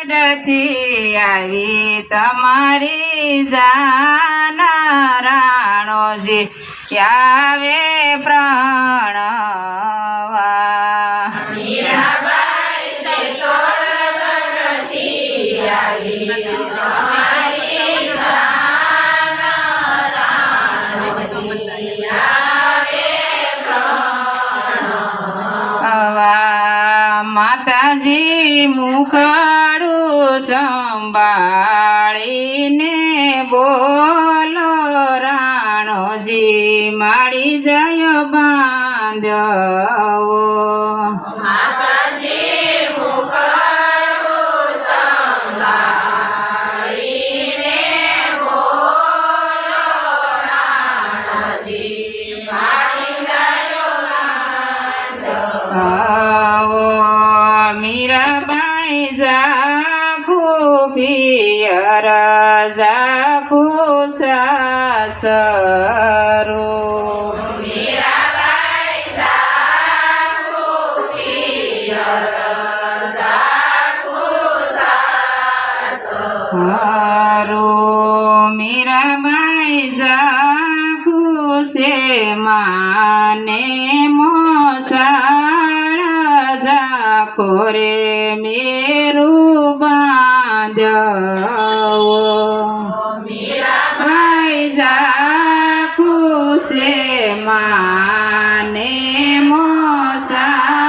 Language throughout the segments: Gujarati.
થી આવી તમારી જાન રાણોજી આવે પ્રણવા માતાજી મુખડું સંભાળીને બોલો રાણોજી મારી જય બાંધ્યો મીરાબાઈ જાખુ પિયર જાખુ સાસરો હારો મીરાબાઈ જાખુ છે માને મોસાળ જાખો રે મેરું બાંધવો ભાઈ જાખુ છે માને મોસાળ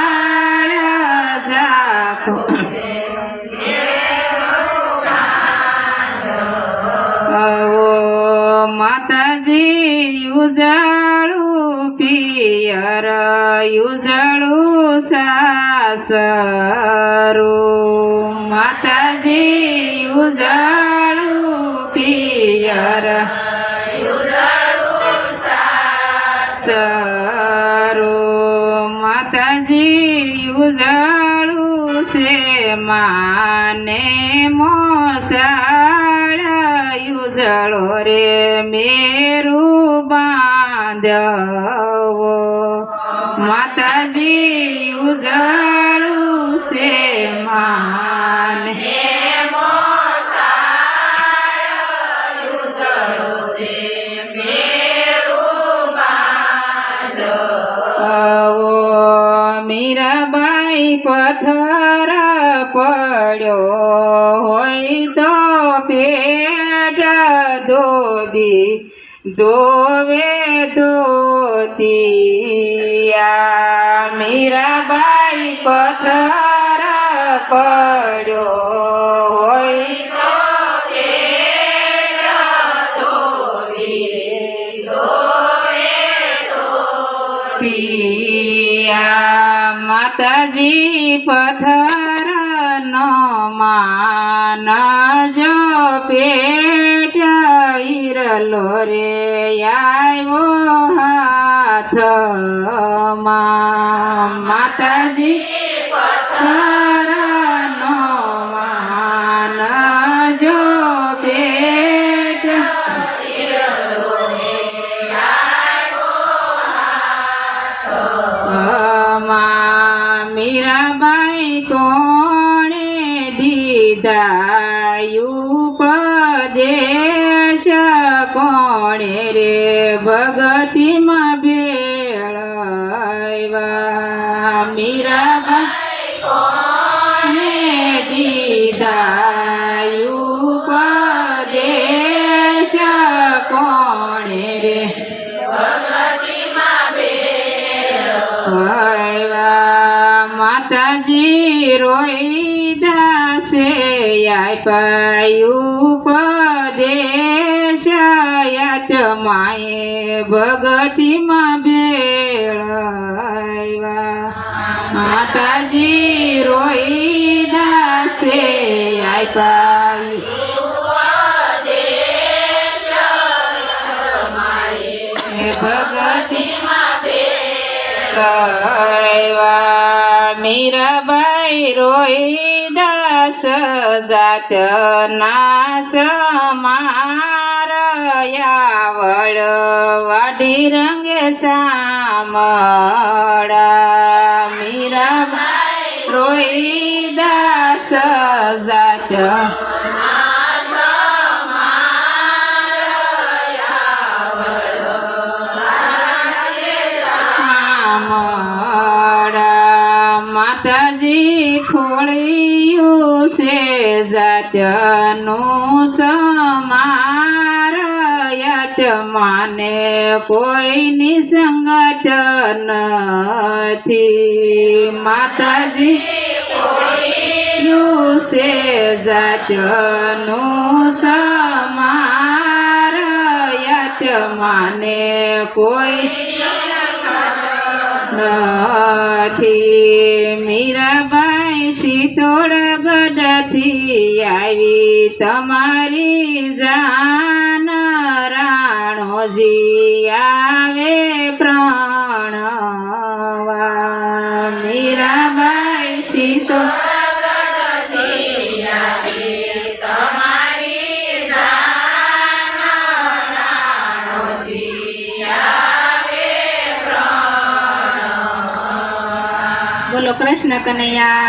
માતાજી ઉજાળું પિયર ઉજાળું સાસરું માતાજી ઉજાળું પિયર. સરું. માતાજી ઉજાળું છે માને મોસાળ. ઉજળો રે મેરું બાંધવો. માતાજી ઉજાળું છે માને પડ્યો હોય તો પેટ ધોબી ધોવે ધોતિયા મીરાબાઈ પથર પડ્યો હોય માતાજી પથ્થર નો માન જો પેટ ઈરલો રે આવ્યો હાથ માતાજી પથ્થર નો માન જો પેટમાં. મીરાબાઈ કોણે દીધા ઉપદેશ કોણે રે ભગતિમાં આપ્યું પદેશ યાત માએ ભગતિમાં ભેળવા માતાજી રોઈ દાસે આપ્યું ભગતિમાં મીરાબાઈ રોઈ દાસ જાત નાસ મારયા વળ વાઢી રંગે સામળા જાતનું સમારયત માને કોઈની સંગત નથી. માતાજી છે જાતનું સમાર યાત માને કોઈ નથી. મીરાબાઈ સીતો આવી તમારી જાન રાણોજી આવે પ્રણવા મીરાબાઈ સીતો બોલો કૃષ્ણ કનૈયા.